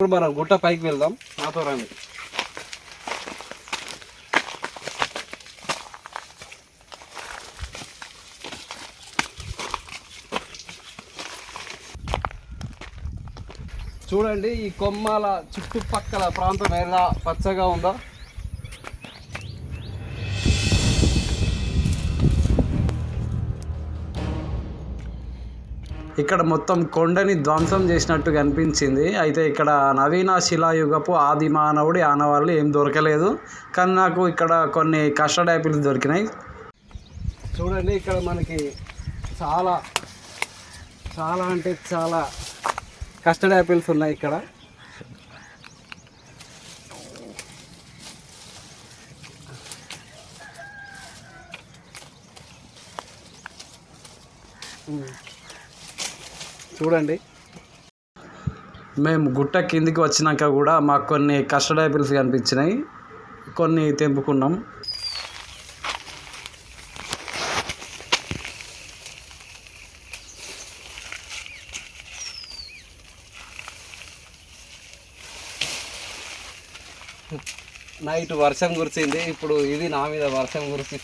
ఇప్పుడు మనం గుట్ట పైకి వెళ్దాం. నాతో రండి. చూడండి ఈ కొమ్మల చుట్టుపక్కల ప్రాంతం ఎలా పచ్చగా ఉందా. ఇక్కడ మొత్తం కొండని ధ్వంసం చేసినట్టు కనిపించింది. అయితే ఇక్కడ నవీన శిలాయుగపు ఆది మానవుడి ఆనవాళ్ళు ఏం దొరకలేదు. కానీ నాకు ఇక్కడ కొన్ని కస్టర్డ్ యాపిల్స్ దొరికినాయి. చూడండి ఇక్కడ మనకి చాలా చాలా అంటే చాలా కస్టర్డ్ యాపిల్స్ ఉన్నాయి ఇక్కడ. చూడండి. మేము గుట్ట కిందికి వచ్చినాక కూడా మాకు కొన్ని కస్టర్డ్ యాపిల్స్ కనిపించినాయి. కొన్ని తెంపుకున్నాం. నైట్ వర్షం కురిసింది. ఇప్పుడు ఇది నా మీద వర్షం కురిసి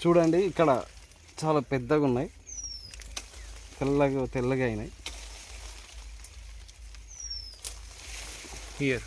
చూడండి ఇక్కడ చాలా పెద్దగా ఉన్నాయి. తెల్లగా తెల్లగా అయినాయి. హియర్